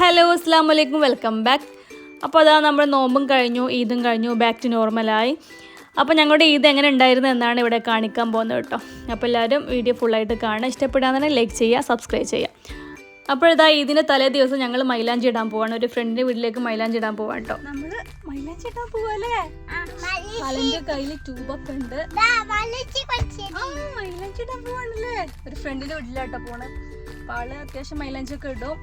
Hello അസ്സാം വലൈക്കും welcome back. അപ്പോൾ അതാ നമ്മുടെ നോമ്പും കഴിഞ്ഞു ഈദും കഴിഞ്ഞു ബാക്ക് ടു നോർമലായി അപ്പോൾ ഞങ്ങളുടെ ഈദ് എങ്ങനെ ഉണ്ടായിരുന്നു എന്നാണ് ഇവിടെ കാണിക്കാൻ പോകുന്നത് കേട്ടോ. അപ്പോൾ എല്ലാവരും വീഡിയോ ഫുള്ളായിട്ട് കാണുക. ഇഷ്ടപ്പെടാന്ന് ലൈക്ക് ചെയ്യുക സബ്സ്ക്രൈബ് ചെയ്യുക. അപ്പോൾ ഈദിന്റെ ഇതിന്റെ തലേ ദിവസം ഞങ്ങൾ മൈലാഞ്ചി ഇടാൻ പോവാണ്. ഒരു ഫ്രണ്ടിന്റെ വീട്ടിലേക്ക് മൈലാഞ്ചി ഇടാൻ പോവാ കേട്ടോ. നമ്മൾ മൈലാഞ്ചി ഇടാൻ പോവല്ലേ? കയ്യിൽ ട്യൂബൊക്കെ ഉണ്ട്. ആ മൈലാഞ്ചി ഇടാൻ പോവാണല്ലേ? ഒരു ഫ്രണ്ടിന്റെ വീട്ടിലാട്ടോ പോണേ. അപ്പോൾ ആൾ അത്യാവശ്യം മൈലാഞ്ചി ഒക്കെ ഇടും.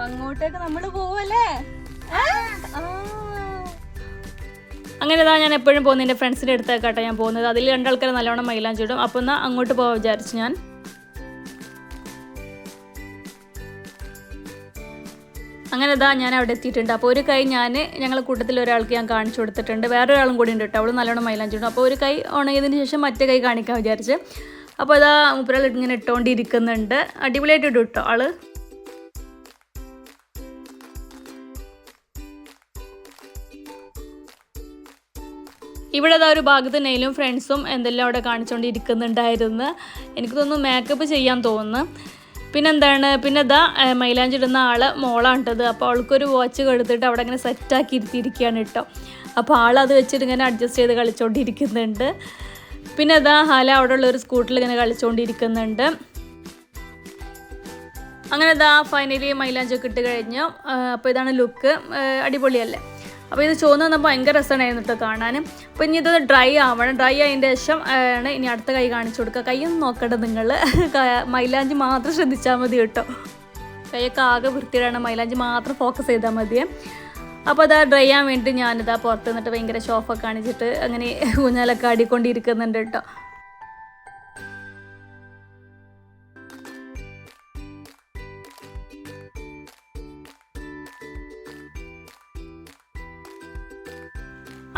അപ്പൊ അങ്ങോട്ടേക്ക് നമ്മൾ പോവല്ലേ. അങ്ങനെ ഇതാ ഞാൻ എപ്പോഴും പോകുന്നത് എന്റെ ഫ്രണ്ട്സിന്റെ അടുത്തേക്കാട്ടോ ഞാൻ പോകുന്നത്. അതിൽ രണ്ടാൾക്കാർ നല്ലോണം മൈലാഞ്ചി ഇടും അപ്പോൾ എന്നാൽ അങ്ങോട്ട് പോകാൻ വിചാരിച്ചു ഞാൻ. അങ്ങനെ ഇതാ ഞാൻ അവിടെ എത്തിയിട്ടുണ്ട്. അപ്പോൾ ഒരു കൈ ഞാൻ ഞങ്ങളെ കൂട്ടത്തിൽ ഒരാൾക്ക് ഞാൻ കാണിച്ചു കൊടുത്തിട്ടുണ്ട്. വേറൊരാളും കൂടി ഉണ്ട് കേട്ടോ. അവൾ മൈലാഞ്ചി ഇടും അപ്പോൾ ഒരു കൈ ഉണങ്ങിയതിന് ശേഷം മറ്റേ കൈ കാണിക്കാൻ വിചാരിച്ച്. അപ്പോൾ ഇതാ മുപ്പരാൾ ഇങ്ങനെ ഇട്ടുകൊണ്ടിരിക്കുന്നുണ്ട് അടിപൊളിയായിട്ട് ഇടും കേട്ടോ ആൾ. ഇവിടെ അതാ ഒരു ഭാഗത്ത് നെയിലും ഫ്രണ്ട്സും എന്തെല്ലാം അവിടെ കാണിച്ചുകൊണ്ടിരിക്കുന്നുണ്ടായിരുന്നു എനിക്ക് തോന്നുന്നു മേക്കപ്പ് ചെയ്യാൻ തോന്നുന്നു. പിന്നെന്താണ്? പിന്നെ ഇതാ മൈലാഞ്ചി ഇടുന്ന ആൾ മോളാണ് കേട്ടത് അപ്പോൾ അവൾക്കൊരു വാച്ച് കൊടുത്തിട്ട് അവിടെ ഇങ്ങനെ സെറ്റാക്കി ഇരുത്തിയിരിക്കുകയാണ് കേട്ടോ. അപ്പോൾ ആൾ അത് വെച്ചിട്ട് ഇങ്ങനെ അഡ്ജസ്റ്റ് ചെയ്ത് കളിച്ചുകൊണ്ടിരിക്കുന്നുണ്ട് പിന്നെ ഇതാ ഹാല അവിടെ ഉള്ള ഒരു സ്കൂട്ടറിൽ ഇങ്ങനെ കളിച്ചുകൊണ്ടിരിക്കുന്നുണ്ട് അങ്ങനെ ഇതാ ഫൈനലി മൈലാഞ്ചൊക്കെ ഇട്ട് കഴിഞ്ഞു. അപ്പോൾ ഇതാണ് ലുക്ക് അടിപൊളിയല്ലേ? അപ്പോൾ ഇത് ചുവന്ന് വന്നപ്പോൾ ഭയങ്കര രസമായിരുന്നു കേട്ടോ കാണാനും. അപ്പോൾ ഇനി ഇത് ഡ്രൈ ആവണം. ഡ്രൈ ആയതിന്റെ ശേഷം ആണ് ഇനി അടുത്ത കൈ കാണിച്ചു കൊടുക്കുക. കൈയൊന്നും നോക്കണ്ട നിങ്ങൾ മൈലാഞ്ചി മാത്രം ശ്രദ്ധിച്ചാൽ മതി കേട്ടോ. കൈയൊക്കെ ആകെ വൃത്തിയിലാണ്. മൈലാഞ്ചി മാത്രം ഫോക്കസ് ചെയ്താൽ മതിയേ അപ്പോൾ അതാ ഡ്രൈ ചെയ്യാൻ വേണ്ടി ഞാനിതാ പുറത്ത് നിന്നിട്ട് ഭയങ്കര ഷോഫൊക്കെ കാണിച്ചിട്ട് അങ്ങനെ ഊഞ്ഞാലൊക്കെ ആടിക്കൊണ്ടിരിക്കുന്നുണ്ട് കേട്ടോ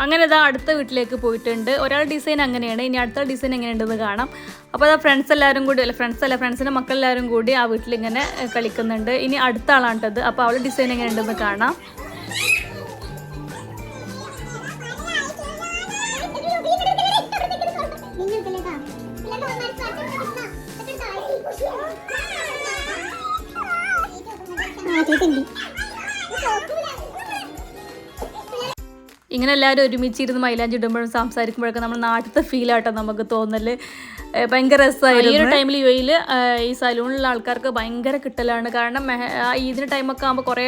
അങ്ങനെ ഇതാ അടുത്ത വീട്ടിലേക്ക് പോയിട്ടുണ്ട്. ഒരാൾ ഡിസൈൻ അങ്ങനെയാണ്. ഇനി അടുത്ത ഡിസൈൻ എങ്ങനെയുണ്ടെന്ന് കാണാം. അപ്പോൾ അതാ ഫ്രണ്ട്സ് എല്ലാവരും കൂടി അല്ല ഫ്രണ്ട്സ് അല്ല ഫ്രണ്ട്സിന്റെ മക്കളെല്ലാവരും കൂടി ആ വീട്ടിൽ ഇങ്ങനെ കളിക്കുന്നുണ്ട്. ഇനി അടുത്ത ആളാണ് അപ്പോൾ അവൾ ഡിസൈൻ എങ്ങനെയുണ്ടെന്ന് കാണാം. ഇങ്ങനെ എല്ലാവരും ഒരുമിച്ചിരുന്ന് മൈലാഞ്ചി ഇടുമ്പോഴും സംസാരിക്കുമ്പോഴൊക്കെ നമ്മൾ നാട്ടിലത്തെ ഫീലാട്ടോ നമുക്ക് തോന്നൽ. ഭയങ്കര രസമായിരുന്നു. ഈ ഒരു ടൈമിൽ യു എയിൽ ഈ സലൂണിലുള്ള ആൾക്കാർക്ക് ഭയങ്കര കിട്ടലാണ്. കാരണം ഇതിന് ആ ടൈമൊക്കെ ആകുമ്പോൾ കുറേ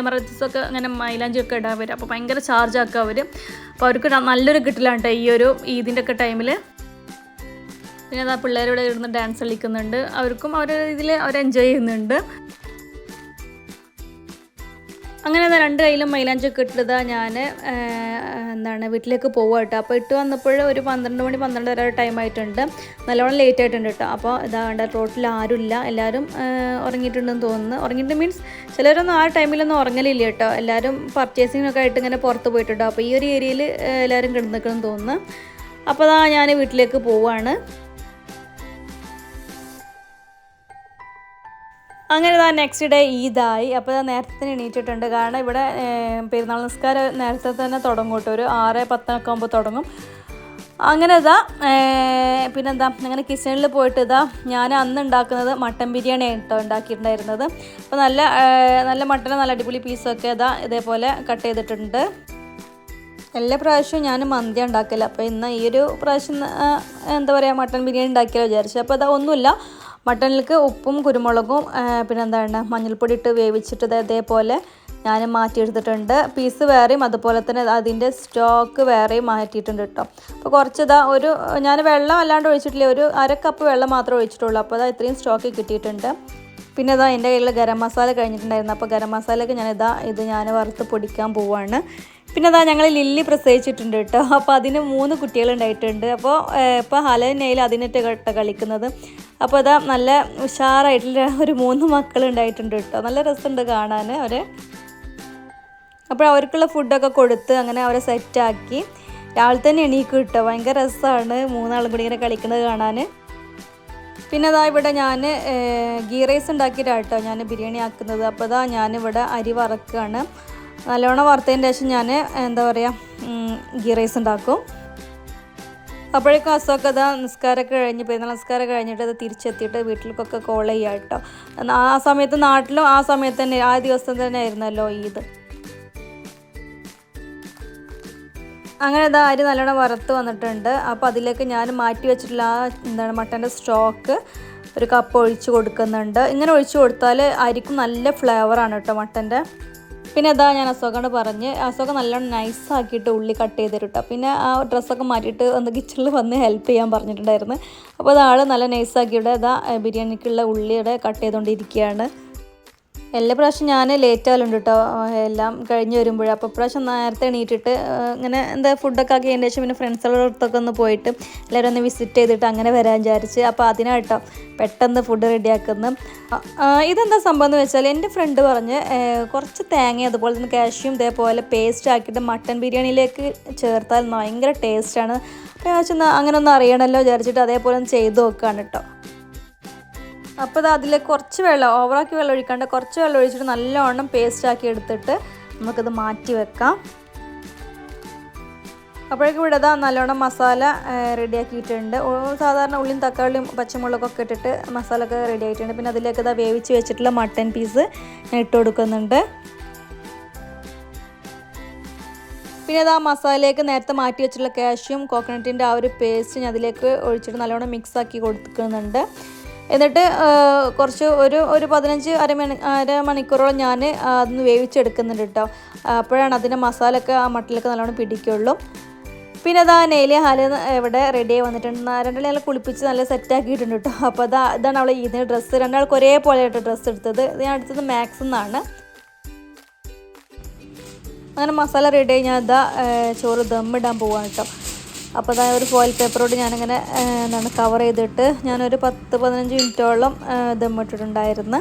എമർജൻസി ഒക്കെ അങ്ങനെ മൈലാഞ്ചി ഒക്കെ ഇടാൻ വരും. അപ്പോൾ ഭയങ്കര ചാർജ് ആക്കുക അവർ അപ്പോൾ അവർക്ക് നല്ലൊരു കിട്ടലാണ് കേട്ടോ ഈ ഒരു ഈദിന്റെ ഒക്കെ ടൈമിൽ പിന്നെ അതാ പിള്ളേരോട് ഇരുന്ന് ഡാൻസ് കളിക്കുന്നുണ്ട്. അവർക്കും അവരുടെ ഇതിൽ അവർ എൻജോയ് ചെയ്യുന്നുണ്ട്. അങ്ങനെ അതാ രണ്ട് കയ്യിലും മൈലാഞ്ചൊക്കെ ഇട്ടതാ ഞാൻ എന്താണ് വീട്ടിലേക്ക് പോവുക കേട്ടോ. അപ്പോൾ ഇട്ട് വന്നപ്പോൾ ഒരു പന്ത്രണ്ട് മണി പന്ത്രണ്ട് വരെ ടൈം ആയിട്ടുണ്ട്. നല്ലോണം ലേറ്റ് ആയിട്ടുണ്ട് കേട്ടോ. അപ്പോൾ ഇതാ വേണ്ട റോട്ടിൽ ആരുമില്ല. എല്ലാവരും ഉറങ്ങിയിട്ടുണ്ടെന്ന് തോന്നുന്നു. ഉറങ്ങിയിട്ട് മീൻസ് ചിലരൊന്നും ആ ടൈമിലൊന്നും ഉറങ്ങലില്ല കേട്ടോ. എല്ലാവരും പർച്ചേസിങ്ങിനൊക്കെ ആയിട്ട് ഇങ്ങനെ പുറത്ത് പോയിട്ടുണ്ടോ. അപ്പോൾ ഈ ഒരു ഏരിയയിൽ എല്ലാവരും കിടന്നിക്കണം തോന്നുന്നു. അപ്പോൾ അതാ ഞാൻ വീട്ടിലേക്ക് പോവുകയാണ് അങ്ങനെ ഇതാ നെക്സ്റ്റ് ഡേ ഈദായി അപ്പോൾ ഇതാ നേരത്തെ തന്നെ എണീറ്റിട്ടുണ്ട്. കാരണം ഇവിടെ പെരുന്നാൾ നിസ്കാരം നേരത്തെ തന്നെ തുടങ്ങും കേട്ടോ. ഒരു ആറ് പത്തൊക്കെ ആകുമ്പോൾ തുടങ്ങും. അങ്ങനെ ഇതാ പിന്നെ പിന്നെന്താ? അങ്ങനെ കിച്ചണിൽ പോയിട്ട് ഇതാ ഞാൻ അന്ന് ഉണ്ടാക്കുന്നത് മട്ടൻ ബിരിയാണി കേട്ടോ ഉണ്ടാക്കിയിട്ടുണ്ടായിരുന്നത്. അപ്പോൾ നല്ല നല്ല മട്ടൻ നല്ല അടിപൊളി പീസൊക്കെ ഇതാ ഇതേപോലെ കട്ട് ചെയ്തിട്ടുണ്ട്. എല്ലാ പ്രാവശ്യവും ഞാൻ മന്തി ഉണ്ടാക്കില്ല അപ്പോൾ ഇന്ന് ഈ ഒരു പ്രാവശ്യം എന്താ പറയുക മട്ടൻ ബിരിയാണി ഉണ്ടാക്കിയാലോ വിചാരിച്ചു അപ്പോൾ അതാ ഒന്നുമില്ല. മട്ടനിലേക്ക് ഉപ്പും കുരുമുളകും പിന്നെ പിന്നെന്താണ് മഞ്ഞൾപ്പൊടി ഇട്ട് വേവിച്ചിട്ട് ദേ ഇതേപോലെ ഞാൻ മാറ്റിയെടുത്തിട്ടുണ്ട്. പീസ് വേറെയും അതുപോലെ തന്നെ അതിന്റെ സ്റ്റോക്ക് വേറെയും മാറ്റിയിട്ടുണ്ട് കേട്ടോ. അപ്പോൾ കുറച്ച് ഇതാ ഒരു ഞാൻ വെള്ളം അല്ലാണ്ട് ഒഴിച്ചിട്ടില്ല ഒരു അര കപ്പ് വെള്ളം മാത്രമേ ഒഴിച്ചിട്ടുള്ളൂ. അപ്പോൾ അതാ ഇത്രയും സ്റ്റോക്ക് കിട്ടിയിട്ടുണ്ട്. പിന്നെ ഇതാ എന്റെ കയ്യിൽ ഗരം മസാല കഴിഞ്ഞിട്ടുണ്ടായിരുന്നു. അപ്പോൾ ഗരം മസാലയ്ക്ക് ഞാൻ ഇതാ ഇത് ഞാൻ വറുത്ത് പൊടിക്കാൻ പോവാണ്. പിന്നെ അതാ ഞങ്ങൾ ലില്ലി പ്രസവിച്ചിട്ടുണ്ട് കേട്ടോ. അപ്പോൾ അതിന് മൂന്ന് കുട്ടികളുണ്ടായിട്ടുണ്ട് അപ്പോൾ ഇപ്പോൾ ഹലനയിൽ അതിനിട്ട് കേട്ടോ കളിക്കുന്നത്. അപ്പോൾ അതാ നല്ല ഉഷാറായിട്ടുള്ള ഒരു മൂന്ന് മക്കളുണ്ടായിട്ടുണ്ട് കേട്ടോ. നല്ല രസമുണ്ട് കാണാൻ അവരെ. അപ്പോൾ അവർക്കുള്ള ഫുഡൊക്കെ കൊടുത്ത് അങ്ങനെ അവരെ സെറ്റാക്കി. രാവിലെ തന്നെ എണീക്കും കേട്ടോ. ഭയങ്കര രസമാണ് മൂന്നാളും കൂടി ഇങ്ങനെ കളിക്കുന്നത് കാണാൻ. പിന്നെ അതാ ഇവിടെ ഞാൻ ഗീ റൈസ് ഉണ്ടാക്കിയിട്ടാട്ടോ ഞാൻ ബിരിയാണി ആക്കുന്നത്. അപ്പോൾ അതാ ഞാനിവിടെ അരി വറക്കുകയാണ്. നല്ലവണ്ണം വറുത്തതിന് ശേഷം ഞാൻ എന്താ പറയുക ഗീ റൈസ് ഉണ്ടാക്കും. അപ്പോഴേക്കും അസുഖമൊക്കെ അതാ നിസ്കാരമൊക്കെ കഴിഞ്ഞ് പെരുന്നാൾ നിസ്കാരം കഴിഞ്ഞിട്ട് അത് തിരിച്ചെത്തിയിട്ട് വീട്ടിലേക്കൊക്കെ കോൾ ചെയ്യാം കേട്ടോ. ആ സമയത്ത് നാട്ടിലും ആ സമയത്ത് തന്നെ ആ ദിവസം തന്നെ ആയിരുന്നല്ലോ ഈദ്. അങ്ങനെ ഇതാ അരി നല്ലോണം വറുത്ത് വന്നിട്ടുണ്ട്. അപ്പോൾ അതിലേക്ക് ഞാൻ മാറ്റി വെച്ചിട്ടുള്ള ആ എന്താണ് മട്ടന്റെ സ്റ്റോക്ക് ഒരു കപ്പ് ഒഴിച്ച് കൊടുക്കുന്നുണ്ട്. ഇങ്ങനെ ഒഴിച്ച് കൊടുത്താൽ അരിക്കും നല്ല ഫ്ലേവറാണ് കേട്ടോ മട്ടന്റെ പിന്നെ അതാ ഞാൻ അശോകോട് പറഞ്ഞ് അശോക നല്ലോണം നൈസ് ആക്കിയിട്ട് ഉള്ളി കട്ട് ചെയ്ത് തരും പിന്നെ ആ ഡ്രസ്സൊക്കെ മാറ്റിയിട്ട് ഒന്ന് കിച്ചണിൽ വന്ന് ഹെൽപ്പ് ചെയ്യാൻ പറഞ്ഞിട്ടുണ്ടായിരുന്നു. അപ്പോൾ അതാൾ നല്ല നൈസ് ആക്കിയിട്ട് അതാ ബിരിയാണിക്കുള്ള ഉള്ളിയുടെ കട്ട് ചെയ്തുകൊണ്ടിരിക്കുകയാണ് എല്ലാ പ്രാവശ്യം ഞാൻ ലേറ്റ് ആവലുണ്ട് കേട്ടോ എല്ലാം കഴിഞ്ഞ് വരുമ്പോഴേ. അപ്പോൾ പ്രാവശ്യം നേരത്തെ എണീറ്റിട്ട് ഇങ്ങനെ എന്താ ഫുഡൊക്കെ ആക്കി അതിന്റെ ശേഷം പിന്നെ ഫ്രണ്ട്സുകളുടെ അടുത്തൊക്കെ ഒന്ന് പോയിട്ട് എല്ലാവരും ഒന്ന് വിസിറ്റ് ചെയ്തിട്ട് അങ്ങനെ വരാൻ വിചാരിച്ച്. അപ്പോൾ അതിനായിട്ടോ പെട്ടെന്ന് ഫുഡ് റെഡിയാക്കുന്നു ഇതെന്താ സംഭവം എന്ന് വെച്ചാൽ എന്റെ ഫ്രണ്ട് പറഞ്ഞ് കുറച്ച് തേങ്ങ അതുപോലെ തന്നെ കാഷ്യും ഇതേപോലെ പേസ്റ്റ് ആക്കിയിട്ട് മട്ടൻ ബിരിയാണിയിലേക്ക് ചേർത്താൽ ഭയങ്കര ടേസ്റ്റാണ് അപ്പോൾ ഞാൻ വെച്ചാൽ അങ്ങനെ ഒന്ന് അറിയണമല്ലോ വിചാരിച്ചിട്ട് അതേപോലെ ഒന്ന് ചെയ്ത് നോക്കുകയാണ് കേട്ടോ അപ്പോൾ ഇത് അതിലേക്ക് കുറച്ച് വെള്ളം ഓവറാക്കി വെള്ളം ഒഴിക്കാണ്ട് കുറച്ച് വെള്ളം ഒഴിച്ചിട്ട് നല്ലവണ്ണം പേസ്റ്റ് ആക്കി എടുത്തിട്ട് നമുക്കിത് മാറ്റി വെക്കാം. അപ്പോഴേക്കും ഇവിടെ ഇതാ നല്ലോണം മസാല റെഡിയാക്കിയിട്ടുണ്ട് സാധാരണ ഉള്ളിയും തക്കാളിയും പച്ചമുളകൊക്കെ ഇട്ടിട്ട് മസാല ഒക്കെ റെഡി ആയിട്ടുണ്ട്. പിന്നെ അതിലേക്ക് ഇതാ വേവിച്ച് വെച്ചിട്ടുള്ള മട്ടൻ പീസ് ഞാൻ ഇട്ട് കൊടുക്കുന്നുണ്ട്. പിന്നെ അത് മസാലയിലേക്ക് നേരത്തെ മാറ്റി വെച്ചിട്ടുള്ള കാഷ്യും കോക്കനട്ടിന്റെ ആ ഒരു പേസ്റ്റ് ഞാൻ അതിലേക്ക് ഒഴിച്ചിട്ട് നല്ലോണം മിക്സ് ആക്കി കൊടുക്കുന്നുണ്ട്. എന്നിട്ട് കുറച്ച് ഒരു ഒരു പതിനഞ്ച് അരമണി അരമണിക്കൂറോളം ഞാൻ അതൊന്ന് വേവിച്ചെടുക്കുന്നുണ്ട് കേട്ടോ. അപ്പോഴാണ് അതിന്റെ മസാലയൊക്കെ ആ മട്ടിലൊക്കെ നല്ലോണം പിടിക്കുള്ളൂ. പിന്നെ അതാ നെയിലി ഹാല ഇവിടെ റെഡി ആയി വന്നിട്ടുണ്ട്. രണ്ടാളെ നല്ല കുളിപ്പിച്ച് നല്ല സെറ്റാക്കിയിട്ടുണ്ട് കേട്ടോ. അപ്പോൾ അതാ ഇതാണ് അവളെ ഇതിന് ഡ്രസ്സ് രണ്ടാൾക്ക് ഒരേപോലെ ആയിട്ട് ഡ്രസ്സ് എടുത്തത്. ഞാൻ എടുത്തത് മാക്സ് എന്നാണ് അങ്ങനെ മസാല റെഡി ആയി ഞാൻ ഇതാ ചോറ് ദമ്മിടാൻ പോവാണ് കേട്ടോ. അപ്പോൾ അതാ ഒരു ഫോയിൽ പേപ്പറോട് ഞാനിങ്ങനെ എന്താണ് കവർ ചെയ്തിട്ട് ഞാനൊരു പത്ത് പതിനഞ്ച് മിനിറ്റോളം ദമ്മിട്ടിട്ടുണ്ടായിരുന്നു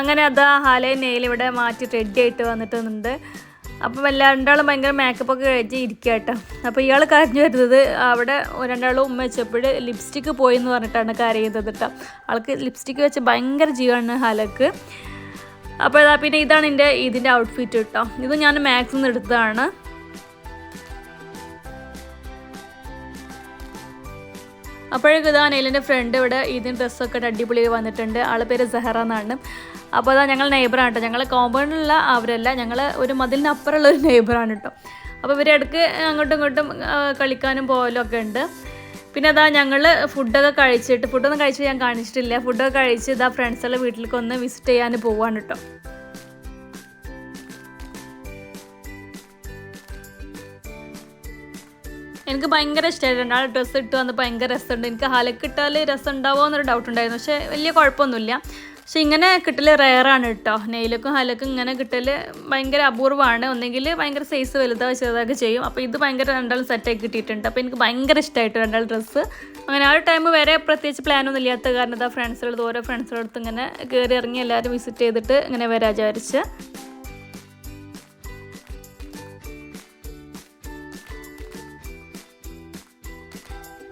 അങ്ങനെ അത് ആ ഹാലയും നെയിൽ ഇവിടെ മാറ്റി റെഡി ആയിട്ട് വന്നിട്ടുണ്ട്. അപ്പം രണ്ടാളും ഭയങ്കര മേക്കപ്പ് ഒക്കെ കഴിച്ച് ഇരിക്കുക കേട്ടോ. അപ്പോൾ ഇയാൾ കരഞ്ഞു വരുന്നത് അവിടെ രണ്ടാളും ഉമ്മ വെച്ചപ്പോൾ ലിപ്സ്റ്റിക്ക് പോയി എന്ന് പറഞ്ഞിട്ടാണ് കരയുന്നത് കേട്ടോ. ആൾക്ക് ലിപ്സ്റ്റിക്ക് വെച്ച് ഭയങ്കര ജീവാണ് ഹലക്ക് അപ്പോൾ ഇതാ പിന്നെ ഇതാണ് എന്റെ ഇതിന്റെ ഔട്ട്ഫിറ്റ് കേട്ടോ. ഇത് ഞാൻ മാക്സിൽ നിന്ന് എടുത്തതാണ്. അപ്പോഴേക്കും ഇതാ നെയിലിന്റെ ഫ്രണ്ട് ഇവിടെ ഇതിന് ഡ്രസ്സൊക്കെ അടിപൊളി വന്നിട്ടുണ്ട്. ആളെ പേര് സെഹറ എന്നാണ്. അപ്പോൾ അതാ ഞങ്ങൾ നെയ്ബറാണ് കേട്ടോ ഞങ്ങൾ കോമ്പൗണ്ടിലുള്ള അവരല്ല ഞങ്ങൾ ഒരു മതിലിനപ്പുറമുള്ള ഒരു നെയ്ബറാണ് കേട്ടോ അപ്പോൾ ഇവരിടക്ക് അങ്ങോട്ടും ഇങ്ങോട്ടും കളിക്കാനും പോകലും ഒക്കെ ഉണ്ട്. പിന്നെ അതാ ഞങ്ങൾ ഫുഡൊക്കെ കഴിച്ചിട്ട് ഫുഡൊന്നും കഴിച്ച് ഞാൻ കാണിച്ചിട്ടില്ല. ഫുഡൊക്കെ കഴിച്ച് ഇതാ ഫ്രണ്ട്സുള്ള വീട്ടിലേക്ക് ഒന്ന് വിസിറ്റ് ചെയ്യാൻ പോവാണ് കേട്ടോ എനിക്ക് ഭയങ്കര ഇഷ്ടമായിട്ടുണ്ട് ആ ഡ്രസ്സ് ഇട്ട് വന്ന് ഭയങ്കര രസമുണ്ട്. എനിക്ക് ഹലക്കിട്ടാൽ രസം ഉണ്ടാവുമോ എന്നൊരു ഡൗട്ട് ഉണ്ടായിരുന്നു. പക്ഷേ വലിയ കുഴപ്പമൊന്നുമില്ല. പക്ഷെ ഇങ്ങനെ കിട്ടൽ റെയറാണ് കേട്ടോ നെയിലക്കും ഹലക്കും ഇങ്ങനെ കിട്ടൽ ഭയങ്കര അപൂർവമാണ്. ഒന്നെങ്കിൽ ഭയങ്കര സൈസ് വലുതാ ചെറുതൊക്കെ ചെയ്യും. അപ്പോൾ ഇത് ഭയങ്കര രണ്ടാളും സെറ്റായി കിട്ടിയിട്ടുണ്ട്. അപ്പോൾ എനിക്ക് ഭയങ്കര ഇഷ്ടമായിട്ട് രണ്ടാൾ ഡ്രസ്സ് അങ്ങനെ ആ ഒരു ടൈം വരെ പ്രത്യേകിച്ച് പ്ലാനൊന്നും ഇല്ലാത്ത കാരണം ഇതാ ഫ്രണ്ട്സുകളടുത്ത് ഓരോ ഫ്രണ്ട്സുകളടുത്ത് ഇങ്ങനെ കയറി ഇറങ്ങി എല്ലാവരും വിസിറ്റ് ചെയ്തിട്ട് ഇങ്ങനെ വരാൻ വിചാരിച്ച്.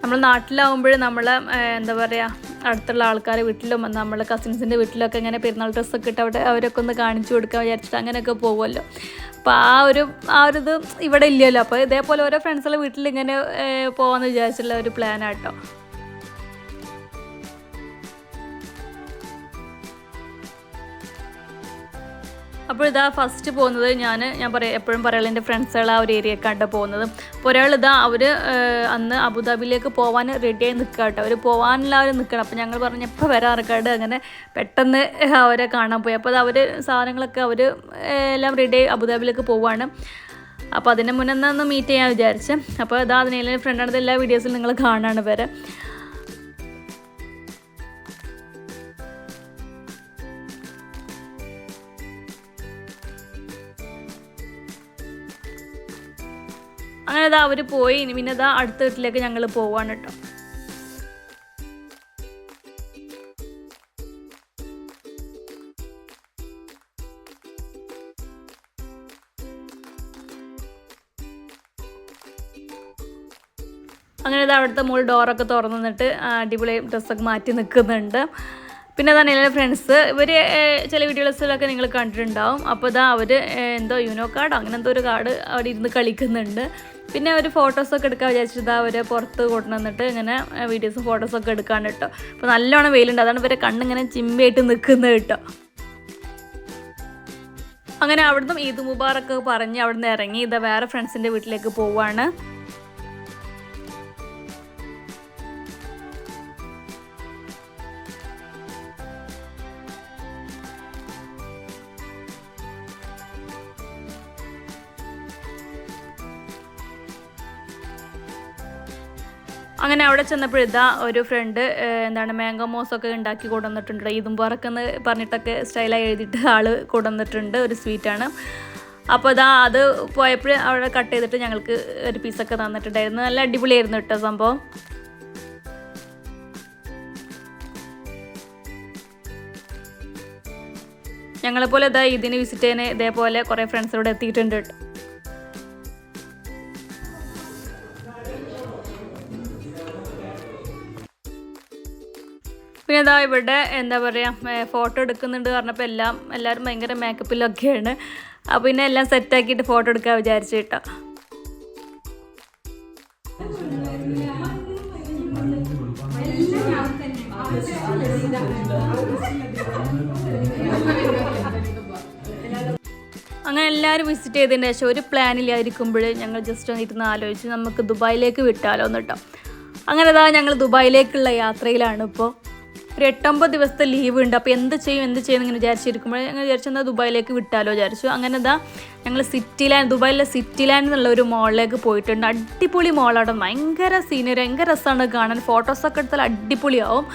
നമ്മൾ നാട്ടിലാവുമ്പോൾ നമ്മൾ എന്താ പറയുക അടുത്തുള്ള ആൾക്കാരെ വീട്ടിലും നമ്മളെ കസിൻസിന്റെ വീട്ടിലൊക്കെ ഇങ്ങനെ പെരുന്നാൾ ഡ്രസ്സൊക്കെ ഇട്ട് അവിടെ അവരൊക്കെ ഒന്ന് കാണിച്ചു കൊടുക്കാൻ വിചാരിച്ചിട്ട് അങ്ങനെയൊക്കെ പോകുമല്ലോ അപ്പോൾ ആ ഒരു ആ ഒരു ഇത് ഇവിടെ ഇല്ലല്ലോ. അപ്പോൾ ഇതേപോലെ ഓരോ ഫ്രണ്ട്സുള്ള വീട്ടിൽ ഇങ്ങനെ പോകാമെന്ന് വിചാരിച്ചിട്ടുള്ള ഒരു പ്ലാനാട്ടോ അപ്പോൾ ഇതാ ഫസ്റ്റ് പോകുന്നത് ഞാൻ ഞാൻ പറയാം എപ്പോഴും പറയാൻ എന്റെ ഫ്രണ്ട്സുകൾ ആ ഒരു ഏരിയക്കാണ് പോകുന്നത്. അപ്പോൾ ഒരാൾ ഇതാ അവർ അന്ന് അബുദാബിയിലേക്ക് പോകാൻ റെഡിയായി നിൽക്കുക കേട്ടോ അവർ പോകാനുള്ള അവർ നിൽക്കണം അപ്പോൾ ഞങ്ങൾ പറഞ്ഞു എപ്പോൾ വരാറക്കാട്? അങ്ങനെ പെട്ടെന്ന് അവരെ കാണാൻ പോയി. അപ്പോൾ അത് അവർ സാധനങ്ങളൊക്കെ അവർ എല്ലാം റെഡിയായി അബുദാബിയിലേക്ക് പോവാണ്. അപ്പോൾ അതിന്റെ മുന്നേ ഒന്ന് മീറ്റ് ചെയ്യാൻ വിചാരിച്ച്. അപ്പോൾ ഇതാ അതിനെ ഫ്രണ്ടാണ് എല്ലാ വീഡിയോസിലും നിങ്ങൾ കാണാണ് വരെ അങ്ങനെ അതാ അവർ പോയി. പിന്നെ അതാ അടുത്ത വീട്ടിലേക്ക് ഞങ്ങൾ പോവാണ് കേട്ടോ. അങ്ങനെ ഇത് അവിടുത്തെ മുകളിൽ ഡോറൊക്കെ തുറന്നു നിന്നിട്ട് അടിപൊളി ഡ്രസ്സൊക്കെ മാറ്റി നിൽക്കുന്നുണ്ട് പിന്നെ അതാണ് എല്ലാ ഫ്രണ്ട്സ് ഇവർ ചില വീഡിയോസിലൊക്കെ നിങ്ങൾ കണ്ടിട്ടുണ്ടാവും. അപ്പോൾ ഇതാ അവർ എന്തോ യൂനോ കാർഡ് അങ്ങനെന്തോ ഒരു കാർഡ് അവിടെ ഇരുന്ന് കളിക്കുന്നുണ്ട്. പിന്നെ അവർ ഫോട്ടോസൊക്കെ എടുക്കാൻ വിചാരിച്ചിട്ട് ഇതാ അവർ പുറത്ത് കൊണ്ടുവന്നിട്ട് ഇങ്ങനെ വീഡിയോസും ഫോട്ടോസൊക്കെ എടുക്കാൻ കേട്ടോ. അപ്പോൾ നല്ലോണം വെയിലുണ്ട്. അതാണ് ഇവരെ കണ്ണിങ്ങനെ ചിമ്മിയായിട്ട് നിൽക്കുന്നത് കേട്ടോ. അങ്ങനെ അവിടുന്ന് ഈദ് മുബാറൊക്കെ പറഞ്ഞ് അവിടുന്ന് ഇറങ്ങി. ഇതാ വേറെ ഫ്രണ്ട്സിന്റെ വീട്ടിലേക്ക് പോവാണ്. അങ്ങനെ അവിടെ ചെന്നപ്പോൾ ഇതാ ഒരു ഫ്രണ്ട് എന്താണ് മാംഗോ മോസ് ഒക്കെ ഉണ്ടാക്കി കൊണ്ടുവന്നിട്ടുണ്ട്. ഇതും പറക്കെന്ന് പറഞ്ഞിട്ടൊക്കെ സ്റ്റൈലായി എഴുതിയിട്ട് ആൾ കൊണ്ടുവന്നിട്ടുണ്ട് ഒരു സ്വീറ്റാണ് അപ്പോൾ ഇതാ അത് പോയപ്പോൾ അവിടെ കട്ട് ചെയ്തിട്ട് ഞങ്ങൾക്ക് ഒരു പീസൊക്കെ തന്നിട്ടുണ്ടായിരുന്നു. നല്ല അടിപൊളിയായിരുന്നു കേട്ടോ സംഭവം. ഞങ്ങളെപ്പോലെ ഇതാ ഇതിന് വിസിറ്റ് ചെയ്യാൻ ഇതേപോലെ കുറേ ഫ്രണ്ട്സിലൂടെ എത്തിയിട്ടുണ്ട്. കേട്ടോ പിന്നെ ഇതാ ഇവിടെ എന്താ പറയുക ഫോട്ടോ എടുക്കുന്നുണ്ട് പറഞ്ഞപ്പോൾ എല്ലാം എല്ലാവരും ഭയങ്കര മേക്കപ്പിലൊക്കെയാണ് അപ്പോൾ പിന്നെ എല്ലാം സെറ്റാക്കിയിട്ട് ഫോട്ടോ എടുക്കാൻ വിചാരിച്ചു കേട്ടോ. അങ്ങനെ എല്ലാവരും വിസിറ്റ് ചെയ്തതിന് ശേഷം ഒരു പ്ലാനില്ലായിരിക്കുമ്പോൾ ഞങ്ങൾ ജസ്റ്റ് ഒന്ന് ഇരുന്ന് ആലോചിച്ച് നമുക്ക് ദുബായിലേക്ക് വിട്ടാലോ എന്ന് കേട്ടോ. അങ്ങനെ ഇതാ ഞങ്ങൾ ദുബായിലേക്കുള്ള യാത്രയിലാണ് ഇപ്പോൾ ഒരു എട്ടൊമ്പത് ദിവസത്തെ ലീവ് ഉണ്ട്. അപ്പോൾ എന്ത് ചെയ്യും എന്ത് ചെയ്യും ഇങ്ങനെ വിചാരിച്ചിരിക്കുമ്പോൾ ഞങ്ങൾ വിചാരിച്ചെന്നാൽ ദുബായിലേക്ക് വിട്ടാലോ വിചാരിച്ചു. അങ്ങനെ എന്താ ഞങ്ങൾ സിറ്റി ലാൻഡ് ദുബായിലെ സിറ്റി ലാൻഡ് എന്നുള്ള ഒരു മോളിലേക്ക് പോയിട്ടുണ്ട്. അടിപൊളി മോളാണ് ഭയങ്കര സീനറി ഭയങ്കര രസമാണ് കാണാൻ. ഫോട്ടോസൊക്കെ എടുത്താൽ അടിപൊളിയാവും.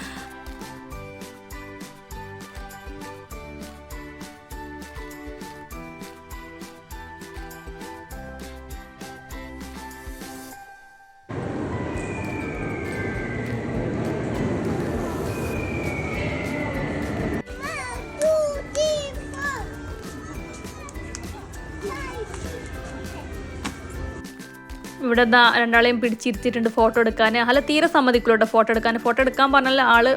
ഇവിടെ ദാ രണ്ടാളെയും പിടിച്ചിരുത്തിയിട്ടുണ്ട് ഫോട്ടോ എടുക്കാൻ. അല്ല തീരെ സമ്മതിക്കില്ല ഫോട്ടോ എടുക്കാൻ. ഫോട്ടോ എടുക്കാൻ പറഞ്ഞാൽ ആൾ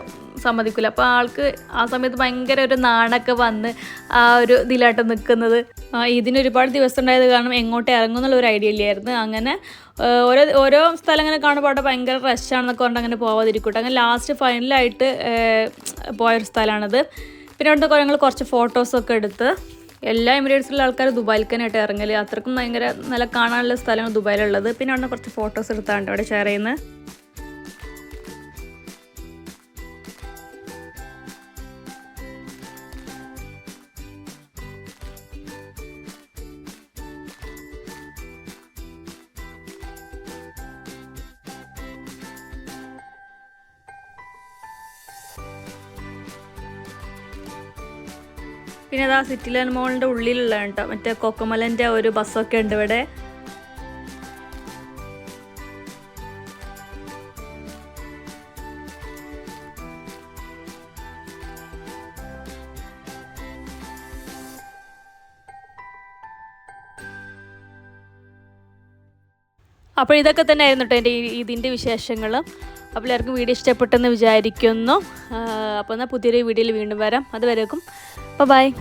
സമ്മതിക്കില്ല അപ്പോൾ ആൾക്ക് ആ സമയത്ത് ഭയങ്കര ഒരു നാണൊക്കെ വന്ന് ആ ഒരു ഇതിലായിട്ട് നിൽക്കുന്നത് ഇതിന് ഒരുപാട് ദിവസം ഉണ്ടായത് കാരണം എങ്ങോട്ട് ഇറങ്ങും എന്നുള്ള ഒരു ഐഡിയ ഇല്ലായിരുന്നു. അങ്ങനെ ഓരോ ഓരോ സ്ഥലം ഇങ്ങനെ കാണുമ്പോൾ അവിടെ ഭയങ്കര റഷാണെന്നൊക്കെ പറഞ്ഞിട്ട് അങ്ങനെ പോവാതിരിക്കട്ടെ. അങ്ങനെ ലാസ്റ്റ് ഫൈനലായിട്ട് പോയൊരു സ്ഥലമാണത്. പിന്നെ അവിടുത്തെ ഞങ്ങൾ കുറച്ച് ഫോട്ടോസൊക്കെ എടുത്ത് എല്ലാ എമിറേറ്റ്സിലുള്ള ആൾക്കാർ ദുബായിൽക്കാനായിട്ട് ഇറങ്ങൽ. അത്രക്കും ഭയങ്കര നല്ല കാണാനുള്ള സ്ഥലമാണ് ദുബായിലുള്ളത്. പിന്നെ അവിടെ കുറച്ച് ഫോട്ടോസ് എടുത്താണ് അവിടെ ഷെയർ ചെയ്യുന്നത് പിന്നെ അതാ സിറ്റി ലാൻഡ് മോളിന്റെ ഉള്ളിലുള്ള കേട്ടോ മറ്റേ കൊക്കമലന്റെ ഒരു ബസ്സൊക്കെ ഉണ്ട് ഇവിടെ. അപ്പോൾ ഇതൊക്കെ തന്നെ ആയിരുന്നു കേട്ടോ എന്റെ ഇതിന്റെ വിശേഷങ്ങൾ. അപ്പോൾ എല്ലാവർക്കും വീഡിയോ ഇഷ്ടപ്പെട്ടെന്ന് വിചാരിക്കുന്നു. അപ്പോൾ എന്നാൽ പുതിയൊരു വീഡിയോയിൽ വീണ്ടും വരാം. അതുവരേക്കും ബൈ.